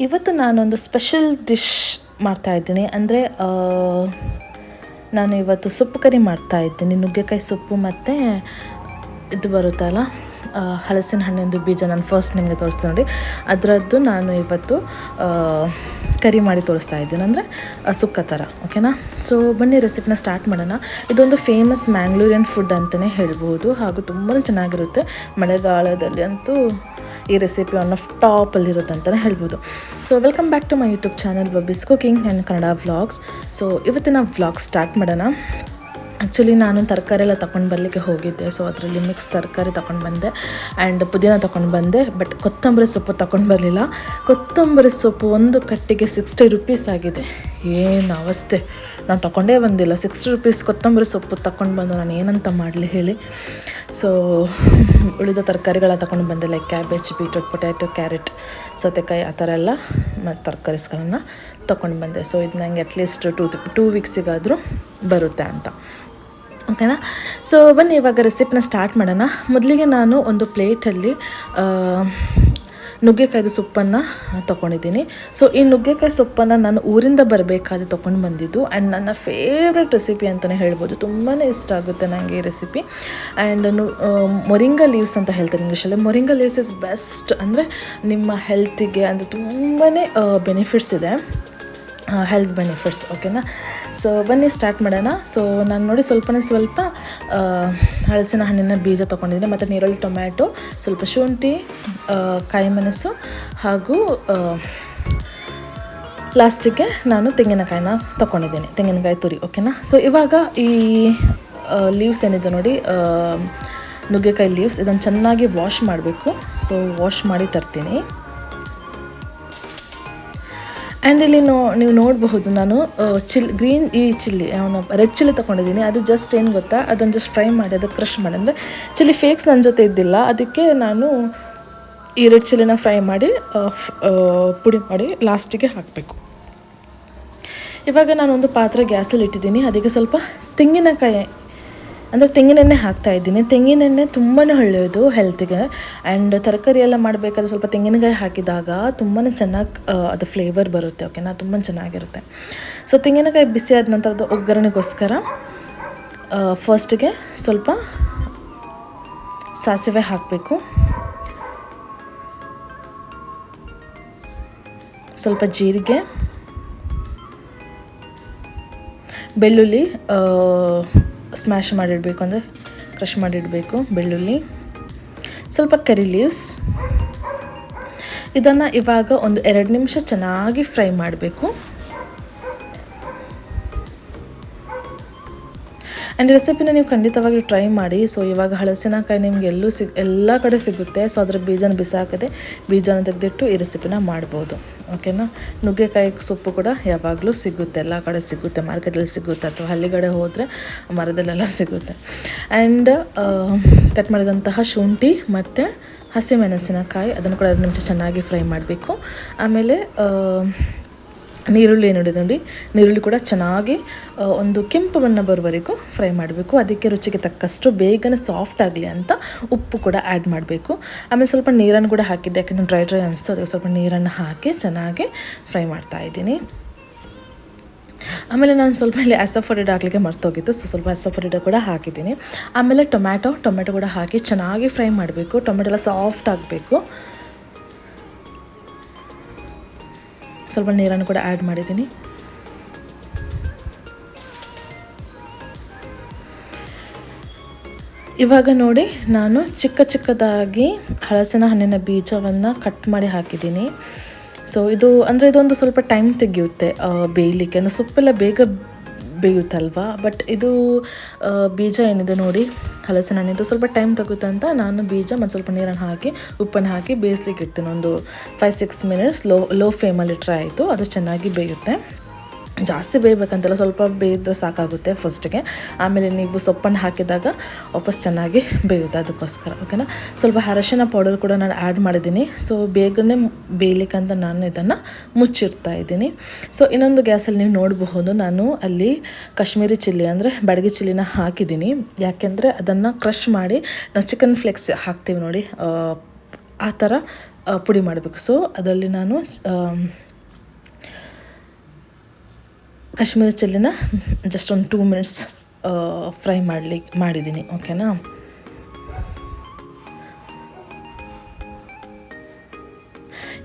ಇವತ್ತು ನಾನೊಂದು special dish ಮಾಡ್ತಾ ಇದ್ದೀನಿ. ಅಂದರೆ ನಾನು ಇವತ್ತು ಸೊಪ್ಪು ಕರಿ ಮಾಡ್ತಾ ಇದ್ದೀನಿ. ನುಗ್ಗೆಕಾಯಿ ಸೊಪ್ಪು ಮತ್ತು ಇದು ಬರುತ್ತಲ್ಲ ಹಲಸಿನ ಹಣ್ಣಿಂದು ಬೀಜ ನಾನು ಫಸ್ಟ್ ನಿಮಗೆ ತೋರಿಸ್ತೀನಿ ನೋಡಿ. ಅದರದ್ದು ನಾನು ಇವತ್ತು ಕರಿ ಮಾಡಿ ತೋರಿಸ್ತಾ ಇದ್ದೀನಿ. ಅಂದರೆ ಸುಕ್ಕ ಥರ ಓಕೆನಾ ಸೊ ಬನ್ನಿ ರೆಸಿಪಿನ ಸ್ಟಾರ್ಟ್ ಮಾಡೋಣ. ಇದೊಂದು ಫೇಮಸ್ ಮ್ಯಾಂಗ್ಳೂರಿಯನ್ ಫುಡ್ ಅಂತಲೇ ಹೇಳ್ಬೋದು. ಹಾಗೂ ತುಂಬಾ ಚೆನ್ನಾಗಿರುತ್ತೆ. ಮಳೆಗಾಲದಲ್ಲಿ ಅಂತೂ ಈ ರೆಸಿಪಿ ಒನ್ ಆಫ್ ಟಾಪಲ್ಲಿರುತ್ತೆ ಅಂತಲೇ ಹೇಳ್ಬೋದು. So welcome back to my YouTube channel ಬಬ್ಬಿಸ್ cooking and Kannada vlogs so ಇವತ್ತಿನ ವ್ಲಾಗ್ ಸ್ಟಾರ್ಟ್ ಮಾಡೋಣ. ಆ್ಯಕ್ಚುಲಿ ನಾನು ತರಕಾರಿ ಎಲ್ಲ ತಗೊಂಡು ಬರಲಿಕ್ಕೆ ಹೋಗಿದ್ದೆ. ಸೊ ಅದರಲ್ಲಿ ಮಿಕ್ಸ್ ತರಕಾರಿ ತಗೊಂಡು ಬಂದೆ. ಆ್ಯಂಡ್ ಪುದೀನ ತಗೊಂಡು ಬಂದೆ. ಬಟ್ ಕೊತ್ತಂಬರಿ ಸೊಪ್ಪು ತಗೊಂಡು ಬರಲಿಲ್ಲ. ಕೊತ್ತಂಬರಿ ಸೊಪ್ಪು ಒಂದು ಕಟ್ಟಿಗೆ ಸಿಕ್ಸ್ಟಿ ರುಪೀಸ್ ಆಗಿದೆ. ಏನು ಅವಸ್ಥೆ. ನಾನು ತಗೊಂಡೇ ಬಂದಿಲ್ಲ. ಸಿಕ್ಸ್ಟಿ ರುಪೀಸ್ ಕೊತ್ತಂಬರಿ ಸೊಪ್ಪು ತಗೊಂಡು ಬಂದು ನಾನು ಏನಂತ ಮಾಡಲಿ ಹೇಳಿ. ಸೊ ಉಳಿದ ತರಕಾರಿಗಳ ತಗೊಂಡು ಬಂದೆ like cabbage beetroot potato carrot ಸೌತೆಕಾಯಿ, ಆ ಥರ ಎಲ್ಲ ಮತ್ತು ತರಕಾರಿಸ್ಗಳನ್ನು ತಗೊಂಡು ಬಂದೆ. ಸೊ ಇದು ನನಗೆ ಅಟ್ಲೀಸ್ಟ್ ಟೂ ಟೂ ವೀಕ್ಸಿಗಾದರೂ ಬರುತ್ತೆ ಅಂತ. ಓಕೆನಾ? ಸೊ ಬನ್ನಿ, ಇವಾಗ ರೆಸಿಪಿನ ಸ್ಟಾರ್ಟ್ ಮಾಡೋಣ. ಮೊದಲಿಗೆ ನಾನು ಒಂದು ಪ್ಲೇಟಲ್ಲಿ ನುಗ್ಗೆಕಾಯಿದು ಸೊಪ್ಪನ್ನು ತೊಗೊಂಡಿದ್ದೀನಿ ಸೊ ಈ ನುಗ್ಗೆಕಾಯಿ ಸೊಪ್ಪನ್ನು ನಾನು ಊರಿಂದ ಬರಬೇಕಾದ್ರೆ ತೊಗೊಂಡು ಬಂದಿದ್ದು. ಆ್ಯಂಡ್ ನನ್ನ ಫೇವ್ರೆಟ್ ರೆಸಿಪಿ ಅಂತಲೇ ಹೇಳ್ಬೋದು. ತುಂಬಾ ಇಷ್ಟ ಆಗುತ್ತೆ ನನಗೆ ಈ ರೆಸಿಪಿ ಆ್ಯಂಡ್ ಮೊರಿಂಗ ಲೀವ್ಸ್ ಅಂತ ಹೇಳ್ತಾರೆ ಇಂಗ್ಲೀಷಲ್ಲಿ ಮೊರಿಂಗ ಲೀವ್ಸ್ ಇಸ್ ಬೆಸ್ಟ್ ಅಂದರೆ ನಿಮ್ಮ ಹೆಲ್ತಿಗೆ ಅಂದರೆ ತುಂಬಾ ಬೆನಿಫಿಟ್ಸ್ ಇದೆ. ಹೆಲ್ತ್ ಬೆನಿಫಿಟ್ಸ್ ಓಕೆನಾ ಸೊ ಬನ್ನಿ ಸ್ಟಾರ್ಟ್ ಮಾಡೋಣ. ಸೊ ನಾನು ನೋಡಿ ಸ್ವಲ್ಪನೇ ಸ್ವಲ್ಪ ಹಳಸಿನ ಹಣ್ಣಿನ ಬೀಜ ತೊಗೊಂಡಿದ್ದೀನಿ ಮತ್ತು ನೀರುಳ್ಳಿ ಟೊಮ್ಯಾಟೊ, ಸ್ವಲ್ಪ ಶುಂಠಿ ಕಾಯಿ ಮೆಣಸು ಹಾಗೂ ಲಾಸ್ಟಿಗೆ ನಾನು ತೆಂಗಿನಕಾಯಿನ ತೊಗೊಂಡಿದ್ದೀನಿ. ತೆಂಗಿನಕಾಯಿ ತುರಿ ಓಕೆನಾ ಸೊ ಇವಾಗ ಈ ಲೀವ್ಸ್ ಏನಿದೆ ನೋಡಿ ನುಗ್ಗೆಕಾಯಿ ಲೀವ್ಸ್ ಇದನ್ನು ಚೆನ್ನಾಗಿ ವಾಶ್ ಮಾಡಬೇಕು. ಸೊ ವಾಶ್ ಮಾಡಿ ತರ್ತೀನಿ. ಆ್ಯಂಡ್ ಇಲ್ಲಿ ನೋ, ನೀವು ನೋಡಬಹುದು ನಾನು ಚಿಲ್ ಗ್ರೀನ್ ಈ ಚಿಲ್ಲಿ ಅವನು ರೆಡ್ ಚಿಲ್ಲಿ ತೊಗೊಂಡಿದ್ದೀನಿ ಅದು ಜಸ್ಟ್ ಏನು ಗೊತ್ತಾ? ಅದನ್ನು ಜಸ್ಟ್ ಫ್ರೈ ಮಾಡಿ ಅದಕ್ಕೆ ಕ್ರಶ್ ಮಾಡಿ. ಅಂದರೆ ಚಿಲ್ಲಿ ಫೇಕ್ಸ್ ನನ್ನ ಜೊತೆ ಇದ್ದಿಲ್ಲ. ಅದಕ್ಕೆ ನಾನು ಈ ರೆಡ್ ಚಿಲ್ಲಿನ ಫ್ರೈ ಮಾಡಿ ಪುಡಿ ಮಾಡಿ ಲಾಸ್ಟಿಗೆ ಹಾಕಬೇಕು. ಇವಾಗ ನಾನೊಂದು ಪಾತ್ರೆ ಗ್ಯಾಸಲ್ಲಿ ಇಟ್ಟಿದ್ದೀನಿ. ಅದಕ್ಕೆ ಸ್ವಲ್ಪ ತೆಂಗಿನಕಾಯಿ ಅಂದರೆ ತೆಂಗಿನೆಣ್ಣೆ ಹಾಕ್ತಾ ಇದ್ದೀನಿ. ತೆಂಗಿನೆಣ್ಣೆ ತುಂಬಾ ಒಳ್ಳೆಯದು ಹೆಲ್ತಿಗೆ ಆ್ಯಂಡ್ ತರಕಾರಿ ಎಲ್ಲ ಮಾಡಬೇಕಾದ್ರೆ ಸ್ವಲ್ಪ ತೆಂಗಿನಕಾಯಿ ಹಾಕಿದಾಗ ತುಂಬಾ ಚೆನ್ನಾಗಿ ಅದು ಫ್ಲೇವರ್ ಬರುತ್ತೆ ಓಕೆನಾ ತುಂಬ ಚೆನ್ನಾಗಿರುತ್ತೆ. ಸೊ ತೆಂಗಿನಕಾಯಿ ಬಿಸಿ ಆದ ನಂತರ ಅದು ಒಗ್ಗರಣೆಗೋಸ್ಕರ ಫಸ್ಟಿಗೆ ಸ್ವಲ್ಪ ಸಾಸಿವೆ ಹಾಕಬೇಕು. ಸ್ವಲ್ಪ ಜೀರಿಗೆ, ಬೆಳ್ಳುಳ್ಳಿ ಸ್ಮ್ಯಾಶ್ ಮಾಡಿಡಬೇಕು ಅಂದರೆ ಕ್ರಷ್ ಮಾಡಿಡಬೇಕು ಬೆಳ್ಳುಳ್ಳಿ, ಸ್ವಲ್ಪ ಕರಿ ಲೀವ್ಸ್ ಇದನ್ನು ಇವಾಗ ಒಂದು ಎರಡು ನಿಮಿಷ ಚೆನ್ನಾಗಿ ಫ್ರೈ ಮಾಡಬೇಕು. ಆ್ಯಂಡ್ ರೆಸಿಪಿನ ನೀವು ಖಂಡಿತವಾಗಿಯೂ ಟ್ರೈ ಮಾಡಿ. ಸೊ ಇವಾಗ ಹಲಸಿನಕಾಯಿ ನಿಮ್ಗೆ ಎಲ್ಲೂ ಸಿಗ್, ಎಲ್ಲ ಕಡೆ ಸಿಗುತ್ತೆ. ಸೊ ಅದರ ಬೀಜನ ಬಿಸಾಕದೆ ಬೀಜನ ತೆಗೆದಿಟ್ಟು ಈ ರೆಸಿಪಿನ ಮಾಡ್ಬೋದು. ಓಕೆನಾ ನುಗ್ಗೆಕಾಯಿ ಸೊಪ್ಪು ಕೂಡ ಯಾವಾಗಲೂ ಸಿಗುತ್ತೆ. ಎಲ್ಲ ಕಡೆ ಸಿಗುತ್ತೆ. ಮಾರ್ಕೆಟಲ್ಲಿ ಸಿಗುತ್ತೆ ಅಥವಾ ಹಳ್ಳಿಗಡೆ ಹೋದರೆ ಮರದಲ್ಲೆಲ್ಲ ಸಿಗುತ್ತೆ. ಆ್ಯಂಡ್ ಕಟ್ ಮಾಡಿದಂತಹ ಶುಂಠಿ ಮತ್ತು ಹಸಿಮೆಣಸಿನಕಾಯಿ. ಅದನ್ನು ಕೂಡ ಎರಡು ನಿಮಿಷ ಚೆನ್ನಾಗಿ ಫ್ರೈ ಮಾಡಬೇಕು. ಆಮೇಲೆ ನೀರುಳ್ಳಿ ನೋಡಿ ನೋಡಿ. ನೀರುಳ್ಳಿ ಕೂಡ ಚೆನ್ನಾಗಿ ಒಂದು ಕೆಂಪು ಬಣ್ಣ ಬರುವವರೆಗೂ ಫ್ರೈ ಮಾಡಬೇಕು. ಅದಕ್ಕೆ ರುಚಿಗೆ ತಕ್ಕಷ್ಟು ಬೇಗನೆ ಸಾಫ್ಟ್ ಆಗಲಿ ಅಂತ ಉಪ್ಪು ಕೂಡ ಆ್ಯಡ್ ಮಾಡಬೇಕು. ಆಮೇಲೆ ಸ್ವಲ್ಪ ನೀರನ್ನು ಕೂಡ ಹಾಕಿದ್ದೆ. ಯಾಕೆಂದರೆ ಡ್ರೈ ಡ್ರೈ ಅನಿಸ್ತು ಅದಕ್ಕೆ ಸ್ವಲ್ಪ ನೀರನ್ನು ಹಾಕಿ ಚೆನ್ನಾಗಿ ಫ್ರೈ ಮಾಡ್ತಾ ಇದ್ದೀನಿ. ಆಮೇಲೆ ನಾನು ಸ್ವಲ್ಪ ಇಲ್ಲಿ ಅಸಫರಿಡ್ ಹಾಕಲಿಕ್ಕೆ ಮರ್ತೋಗಿತ್ತು. ಸೊ ಸ್ವಲ್ಪ ಅಸಫರಿಡ ಕೂಡ ಹಾಕಿದ್ದೀನಿ. ಆಮೇಲೆ ಟೊಮ್ಯಾಟೊ ಟೊಮೆಟೊ ಕೂಡ ಹಾಕಿ ಚೆನ್ನಾಗಿ ಫ್ರೈ ಮಾಡಬೇಕು. ಟೊಮೆಟೊ ಎಲ್ಲ ಸಾಫ್ಟ್ ಆಗಬೇಕು. ಸ್ವಲ್ಪ ನೀರನ್ನು ಕೂಡ ಆ್ಯಡ್ ಮಾಡಿದ್ದೀನಿ. ಇವಾಗ ನೋಡಿ ನಾನು ಚಿಕ್ಕ ಚಿಕ್ಕದಾಗಿ ಹಲಸಿನ ಹಣ್ಣಿನ ಬೀಜವನ್ನು ಕಟ್ ಮಾಡಿ ಹಾಕಿದ್ದೀನಿ. ಸೊ ಇದು ಅಂದರೆ ಇದೊಂದು ಸ್ವಲ್ಪ ಟೈಮ್ ತೆಗೆಯುತ್ತೆ ಬೇಯಲಿಕ್ಕೆ. ಅಂದರೆ ಸೊಪ್ಪೆಲ್ಲ, ಬೇಗ ಬೇಯುತ್ತಲ್ವಾ? ಬಟ್ ಇದು ಬೀಜ ಏನಿದೆ ನೋಡಿ, ಹಲಸಿನ ಹಣ್ಣಿದ್ದು. ಸ್ವಲ್ಪ ಟೈಮ್ ತಗುತ್ತೆ ಅಂತ ನಾನು ಬೀಜ ಮತ್ತು ಸ್ವಲ್ಪ ನೀರನ್ನು ಹಾಕಿ, ಉಪ್ಪನ್ನು ಹಾಕಿ ಬೇಯಿಸ್ಲಿಕ್ಕೆ ಇಡ್ತೀನಿ. ಒಂದು five six minutes low low ಫ್ಲೇಮಲ್ಲಿ ಟ್ರೈ ಆಯಿತು. ಅದು ಚೆನ್ನಾಗಿ ಬೇಯುತ್ತೆ. ಜಾಸ್ತಿ ಬೇಯಬೇಕಂತಲ್ಲ ಸ್ವಲ್ಪ ಬೇಯಿದ್ರೆ ಸಾಕಾಗುತ್ತೆ ಫಸ್ಟ್ಗೆ ಆಮೇಲೆ ನೀವು ಸೊಪ್ಪನ್ನು ಹಾಕಿದಾಗ ವಾಪಸ್ ಚೆನ್ನಾಗಿ ಬೇಯುತ್ತೆ ಅದಕ್ಕೋಸ್ಕರ ಓಕೆನಾ ಸ್ವಲ್ಪ ಅರಶಿನ ಪೌಡರ್ ಕೂಡ ನಾನು ಆ್ಯಡ್ ಮಾಡಿದ್ದೀನಿ. ಸೊ ಬೇಗನೆ ಬೇಯಲಿಕ್ಕಂತ ನಾನು ಇದನ್ನು ಮುಚ್ಚಿರ್ತಾ ಇದ್ದೀನಿ. ಸೊ ಇನ್ನೊಂದು ಗ್ಯಾಸಲ್ಲಿ ನೀವು ನೋಡಬಹುದು ನಾನು ಅಲ್ಲಿ ಕಾಶ್ಮೀರಿ ಚಿಲ್ಲಿ ಅಂದರೆ ಬಡಗಿ ಚಿಲ್ಲಿನ ಹಾಕಿದ್ದೀನಿ. ಯಾಕೆಂದರೆ ಅದನ್ನು ಕ್ರಷ್ ಮಾಡಿ ನಾವು ಚಿಕನ್ ಫ್ಲೆಕ್ಸ್ ಹಾಕ್ತೀವಿ ನೋಡಿ ಆ, ಥರ ಪುಡಿ ಮಾಡಬೇಕು. ಸೊ ಅದರಲ್ಲಿ ನಾನು ಕಾಶ್ಮೀರಿ ಚಿಲ್ಲಿನ ಜಸ್ಟ್ ಒಂದು ಟೂ ಮಿನಿಟ್ಸ್ ಫ್ರೈ ಮಾಡಲಿ ಮಾಡಿದ್ದೀನಿ ಓಕೆನಾ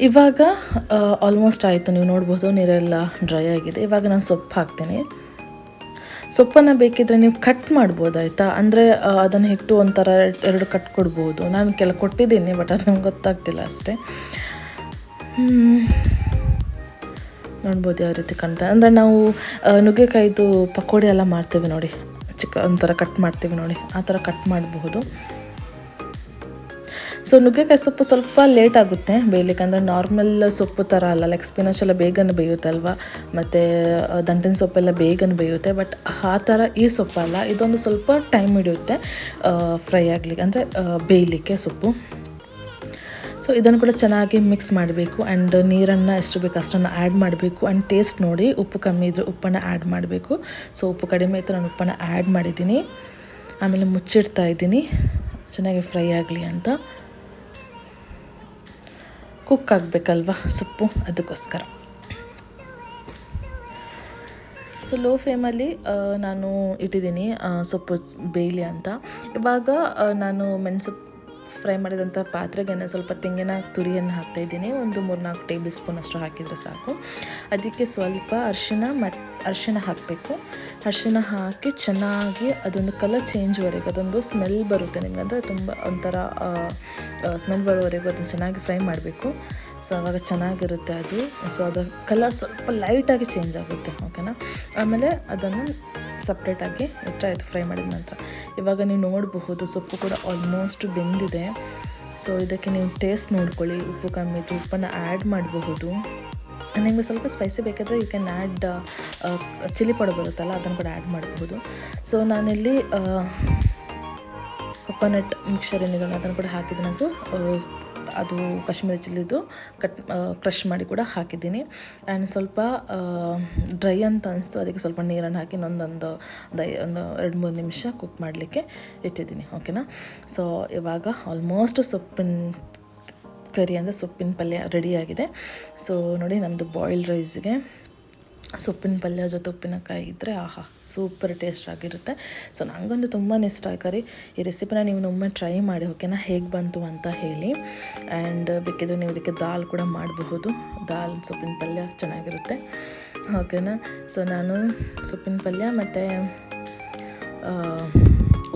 ಇವಾಗ ಆಲ್ಮೋಸ್ಟ್ ಆಯಿತು, ನೀವು ನೋಡ್ಬೋದು, ನೀರೆಲ್ಲ ಡ್ರೈ ಆಗಿದೆ. ಇವಾಗ ನಾನು ಸೊಪ್ಪು ಹಾಕ್ತೀನಿ. ಸೊಪ್ಪನ್ನು ಬೇಕಿದ್ರೆ ನೀವು ಕಟ್ ಮಾಡ್ಬೋದು, ಆಯಿತಾ? ಅಂದರೆ ಅದನ್ನು ಹಿಟ್ಟು ಒಂಥರ ಎರಡು ಕಟ್ ಕೊಡ್ಬೋದು. ನಾನು ಕೆಲ ಕೊಟ್ಟಿದ್ದೀನಿ ಬಟ್ ಅದು ನಂಗೆ ಗೊತ್ತಾಗ್ತಿಲ್ಲ ಅಷ್ಟೇ. ನೋಡ್ಬೋದು ಯಾವ ರೀತಿ ಕಾಣ್ತಾ ಅಂದರೆ ನಾವು ನುಗ್ಗೆಕಾಯಿದು ಪಕೋಡಿ ಎಲ್ಲ ಮಾಡ್ತೀವಿ ನೋಡಿ. ಚಿಕ್ಕ, ಒಂಥರ ಕಟ್ ಮಾಡ್ತೀವಿ ನೋಡಿ. ಆ ಥರ ಕಟ್ ಮಾಡಬಹುದು ಸೊ ನುಗ್ಗೆಕಾಯಿ ಸೊಪ್ಪು ಸ್ವಲ್ಪ ಲೇಟ್ ಆಗುತ್ತೆ ಬೇಯಲಿಕ್ಕೆ. ಅಂದರೆ ನಾರ್ಮಲ್ ಸೊಪ್ಪು ಥರ ಅಲ್ಲ. ಲೈಕ್ ಸ್ಪಿನಚ್ ಎಲ್ಲ ಬೇಗನೆ ಬೇಯುತ್ತಲ್ವ ಮತ್ತು ದಂಟಿನ ಸೊಪ್ಪೆಲ್ಲ ಬೇಗನೆ ಬೇಯುತ್ತೆ. ಬಟ್ ಆ ಥರ ಈ ಸೊಪ್ಪಲ್ಲ. ಇದೊಂದು ಸ್ವಲ್ಪ ಟೈಮ್ ಹಿಡಿಯುತ್ತೆ ಫ್ರೈ ಆಗಲಿಕ್ಕೆ. ಅಂದರೆ ಬೇಯಲಿಕ್ಕೆ ಸೊಪ್ಪು. ಸೊ ಇದನ್ನು ಕೂಡ ಚೆನ್ನಾಗಿ ಮಿಕ್ಸ್ ಮಾಡಬೇಕು ಆ್ಯಂಡ್ ನೀರನ್ನು ಎಷ್ಟು ಬೇಕು ಅಷ್ಟನ್ನು ಆ್ಯಡ್ ಮಾಡಬೇಕು ಆ್ಯಂಡ್ ಟೇಸ್ಟ್ ನೋಡಿ ಉಪ್ಪು ಕಮ್ಮಿ ಇದ್ದರೆ ಉಪ್ಪನ್ನು ಆ್ಯಡ್ ಮಾಡಬೇಕು. ಸೊ ಉಪ್ಪು ಕಡಿಮೆ ಇತ್ತು ನಾನು ಉಪ್ಪನ್ನು ಆ್ಯಡ್ ಮಾಡಿದ್ದೀನಿ. ಆಮೇಲೆ ಮುಚ್ಚಿಡ್ತಾ ಇದ್ದೀನಿ. ಚೆನ್ನಾಗಿ ಫ್ರೈ ಆಗಲಿ ಅಂತ. ಕುಕ್ ಆಗಬೇಕಲ್ವ ಸೊಪ್ಪು? ಅದಕ್ಕೋಸ್ಕರ. ಸೊ ಲೋ ಫ್ಲೇಮಲ್ಲಿ ನಾನು ಇಟ್ಟಿದ್ದೀನಿ ಸೊಪ್ಪು ಬೇಯಲಿ ಅಂತ. ಇವಾಗ ನಾನು ಮೆಣಸು ಫ್ರೈ ಮಾಡಿದಂಥ ಪಾತ್ರೆಗೆ ಸ್ವಲ್ಪ ತೆಂಗಿನ ತುರಿಯನ್ನು ಹಾಕ್ತಾಯಿದ್ದೀನಿ ಒಂದು ಮೂರು ನಾಲ್ಕು ಟೇಬಲ್ ಸ್ಪೂನ್ ಅಷ್ಟು ಹಾಕಿದರೆ ಸಾಕು. ಅದಕ್ಕೆ ಸ್ವಲ್ಪ ಅರಿಶಿನ ಮತ್ತು ಅರಿಶಿನ ಹಾಕಬೇಕು. ಅರಿಶಿನ ಹಾಕಿ ಚೆನ್ನಾಗಿ ಅದೊಂದು ಕಲರ್ ಚೇಂಜ್ವರೆಗೆ ಅದೊಂದು ಸ್ಮೆಲ್ ಬರುತ್ತೆ ನಿಮಗೆ. ಅಂದರೆ ತುಂಬ ಒಂಥರ ಸ್ಮೆಲ್ ಬರೋವರೆಗೂ ಅದನ್ನು ಚೆನ್ನಾಗಿ ಫ್ರೈ ಮಾಡಬೇಕು. ಸೊ ಅವಾಗ ಚೆನ್ನಾಗಿರುತ್ತೆ ಅದು. ಸೊ ಅದರ ಕಲರ್ ಸ್ವಲ್ಪ ಲೈಟಾಗಿ ಚೇಂಜ್ ಆಗುತ್ತೆ ಓಕೆನಾ ಆಮೇಲೆ ಅದನ್ನು ಸಪ್ರೇಟಾಗಿ ಆಯಿತು ಫ್ರೈ ಮಾಡಿದ ನಂತರ. ಇವಾಗ ನೀವು ನೋಡಬಹುದು ಸೊಪ್ಪು ಕೂಡ ಆಲ್ಮೋಸ್ಟ್ ಬೆಂದಿದೆ. ಸೊ ಇದಕ್ಕೆ ನೀವು ಟೇಸ್ಟ್ ನೋಡ್ಕೊಳ್ಳಿ ಉಪ್ಪು ಕಮ್ಮಿ ಇತ್ತು ಉಪ್ಪನ್ನು ಆ್ಯಡ್ ಮಾಡಬಹುದು. ನಿಮಗೆ ಸ್ವಲ್ಪ ಸ್ಪೈಸಿ ಬೇಕಾದರೆ you can add chilli powder ಬರುತ್ತಲ್ಲ ಅದನ್ನು ಕೂಡ ಆ್ಯಡ್ ಮಾಡಬಹುದು. ಸೊ ನಾನಿಲ್ಲಿ ಕೊಕೊನಟ್ ಮಿಕ್ಸರ್ ಏನಿದೆ ಅದನ್ನು ಕೂಡ ಅದು ಆ, ಅದು ಕಾಶ್ಮೀರಿ ಚಿಲ್ಲಿದು ಕಟ್ ಕ್ರಷ್ ಮಾಡಿ ಕೂಡ ಹಾಕಿದ್ದೀನಿ. ಆ್ಯಂಡ್ ಸ್ವಲ್ಪ ಡ್ರೈ ಅಂತ ಅನಿಸ್ತು, ಅದಕ್ಕೆ ಸ್ವಲ್ಪ ನೀರನ್ನು ಹಾಕಿ ಇನ್ನೊಂದೊಂದು ದೈ, ಒಂದು ಎರಡು ಮೂರು ನಿಮಿಷ ಕುಕ್ ಮಾಡಲಿಕ್ಕೆ ಇಟ್ಟಿದ್ದೀನಿ, ಓಕೆನಾ? ಸೊ ಇವಾಗ ಆಲ್ಮೋಸ್ಟ್ ಸೊಪ್ಪಿನ ಕರಿ ಅಂದರೆ ಸೊಪ್ಪಿನ ಪಲ್ಯ ರೆಡಿಯಾಗಿದೆ ಸೊ ನೋಡಿ ನಮ್ಮದು ಬಾಯ್ಲ್ಡ್ ರೈಸ್ಗೆ ಸೊಪ್ಪಿನ ಪಲ್ಯ ಜೊತೆ ಉಪ್ಪಿನಕಾಯಿ ಇದ್ದರೆ ಆಹಾ, ಸೂಪರ್ ಟೇಸ್ಟ್ ಆಗಿರುತ್ತೆ. ಸೊ ನನಗಂತೂ ತುಂಬಾ ಇಷ್ಟ ಕರಿ ಈ ರೆಸಿಪಿನ ನೀವು ಒಮ್ಮೆ ಟ್ರೈ ಮಾಡಿ ಓಕೆನಾ ಹೇಗೆ ಬಂತು ಅಂತ ಹೇಳಿ. ಆ್ಯಂಡ್ ಬೇಕಿದ್ರೆ ನೀವು ಇದಕ್ಕೆ ದಾಲ್ ಕೂಡ ಮಾಡಬಹುದು. ದಾಲ್, ಸೊಪ್ಪಿನ ಪಲ್ಯ ಚೆನ್ನಾಗಿರುತ್ತೆ. ಓಕೆನಾ ಸೊ ನಾನು ಸೊಪ್ಪಿನ ಪಲ್ಯ ಮತ್ತು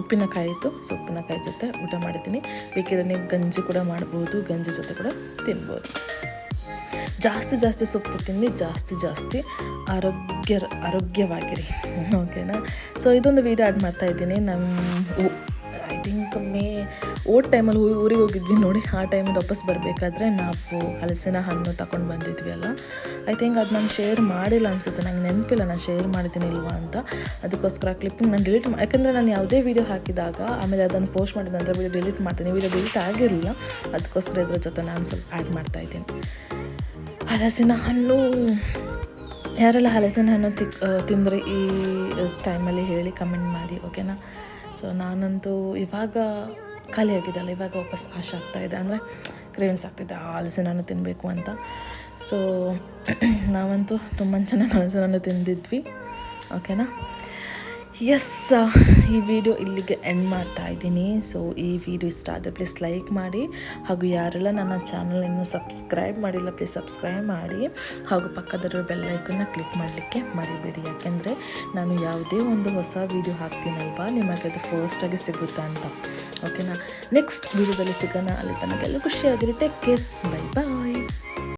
ಉಪ್ಪಿನಕಾಯಿ ಇತ್ತು ಸೊ ಉಪ್ಪಿನಕಾಯಿ ಜೊತೆ ಊಟ ಮಾಡ್ತೀನಿ. ಬೇಕಿದ್ರೆ ನೀವು ಗಂಜಿ ಕೂಡ ಮಾಡ್ಬೋದು ಗಂಜಿ ಜೊತೆ ಕೂಡ ತಿನ್ಬೋದು. ಜಾಸ್ತಿ ಜಾಸ್ತಿ ಸೊಪ್ಪು ತಿಂದು ಜಾಸ್ತಿ ಜಾಸ್ತಿ ಆರೋಗ್ಯ ಆರೋಗ್ಯವಾಗಿರಿ. ಓಕೆನಾ? ಸೊ ಇದೊಂದು ವೀಡಿಯೋ ಆ್ಯಡ್ ಮಾಡ್ತಾ ಇದ್ದೀನಿ. ನಮ್ಮ ಐ ಥಿಂಕ್ ಮೇ ಓಟ್ ಟೈಮಲ್ಲಿ ಊರಿಗೆ ಹೋಗಿದ್ವಿ ನೋಡಿ. ಆ ಟೈಮಿಗೆ ವಾಪಸ್ ಬರಬೇಕಾದ್ರೆ ನಾವು ಹಲಸಿನ ಹಣ್ಣು ತಗೊಂಡು ಬಂದಿದ್ವಿ ಅಲ್ಲ. ಐ ಥಿಂಕ್ ಅದು ನಾನು ಶೇರ್ ಮಾಡಿಲ್ಲ ಅನಿಸುತ್ತೆ. ನಂಗೆ ನೆನಪಿಲ್ಲ ನಾನು ಶೇರ್ ಮಾಡಿದ್ದೀನಿ ಇಲ್ವಾ ಅಂತ. ಅದಕ್ಕೋಸ್ಕರ ಕ್ಲಿಪ್ಪಿಂಗ್ ನಾನು ಡಿಲೀಟ್ ಯಾಕಂದರೆ ನಾನು ಯಾವುದೇ ವೀಡಿಯೋ ಹಾಕಿದಾಗ, ಆಮೇಲೆ ಅದನ್ನು ಪೋಸ್ಟ್ ಮಾಡಿದ ನಂತರ ವೀಡಿಯೋ ಡಿಲೀಟ್ ಮಾಡ್ತೀನಿ. ವೀಡಿಯೋ ಡಿಲೀಟ್ ಆಗಿರಲಿಲ್ಲ. ಅದಕ್ಕೋಸ್ಕರ ಇದ್ರ ಜೊತೆ ನಾನು ಸ್ವಲ್ಪ ಆ್ಯಡ್ ಮಾಡ್ತಾ ಇದ್ದೀನಿ. ಹಲಸಿನ ಹಣ್ಣು. ಯಾರೆಲ್ಲ ಹಲಸಿನ ಹಣ್ಣು ತಿಕ್ ತಿಂದರೆ ಈ ಟೈಮಲ್ಲಿ ಹೇಳಿ ಕಮೆಂಟ್ ಮಾಡಿ ಓಕೆನಾ ಸೊ ನಾನಂತೂ ಇವಾಗ ಖಾಲಿ ಆಗಿದ್ದಲ್ಲ, ಇವಾಗ ವಾಪಸ್ ಆಶೆ ಆಗ್ತಾಯಿದೆ ಅಂದರೆ ಕ್ರೇವಿನ್ಸ್ ಆಗ್ತಿದೆ ಹಲಸಿನ ಹಣ್ಣು ತಿನ್ನಬೇಕು ಅಂತ. ಸೊ ನಾವಂತೂ ತುಂಬ ಚೆನ್ನಾಗಿ ಹಲಸಿನ ಹಣ್ಣು ತಿಂದಿದ್ವಿ ಓಕೆನಾ ಎಸ್ ಈ ವಿಡಿಯೋ ಇಲ್ಲಿಗೆ ಎಂಡ್ ಮಾಡ್ತಾ ಇದ್ದೀನಿ. ಸೊ ಈ ವಿಡಿಯೋ ಇಷ್ಟ ಆದರೆ ಪ್ಲೀಸ್ ಲೈಕ್ ಮಾಡಿ. ಹಾಗೂ ಯಾರೆಲ್ಲ ನನ್ನ ಚಾನಲ್ ಇನ್ನೂ ಸಬ್ಸ್ಕ್ರೈಬ್ ಮಾಡಿಲ್ಲ ಪ್ಲೀಸ್ ಸಬ್ಸ್ಕ್ರೈಬ್ ಮಾಡಿ. ಹಾಗೂ ಪಕ್ಕದಲ್ಲಿರೋ ಬೆಲ್ ಐಕನ್ನ ಕ್ಲಿಕ್ ಮಾಡಲಿಕ್ಕೆ ಮರಿಬೇಡಿ. ಯಾಕೆಂದರೆ ನಾನು ಯಾವುದೇ ಒಂದು ಹೊಸ ವಿಡಿಯೋ ಹಾಕ್ತೀನಲ್ವಾ? ನಿಮಗೆ ಅದು ಫಸ್ಟಾಗಿ ಸಿಗುತ್ತೆ ಅಂತ. ಓಕೆನಾ ನೆಕ್ಸ್ಟ್ ವಿಡಿಯೋದಲ್ಲಿ ಸಿಗೋಣ. ಅಲ್ಲಿ ತನಗೆಲ್ಲ ಖುಷಿಯಾಗಿರಿ ಟೇಕ್ ಕೇರ್ ಬೈ ಬಾಯ್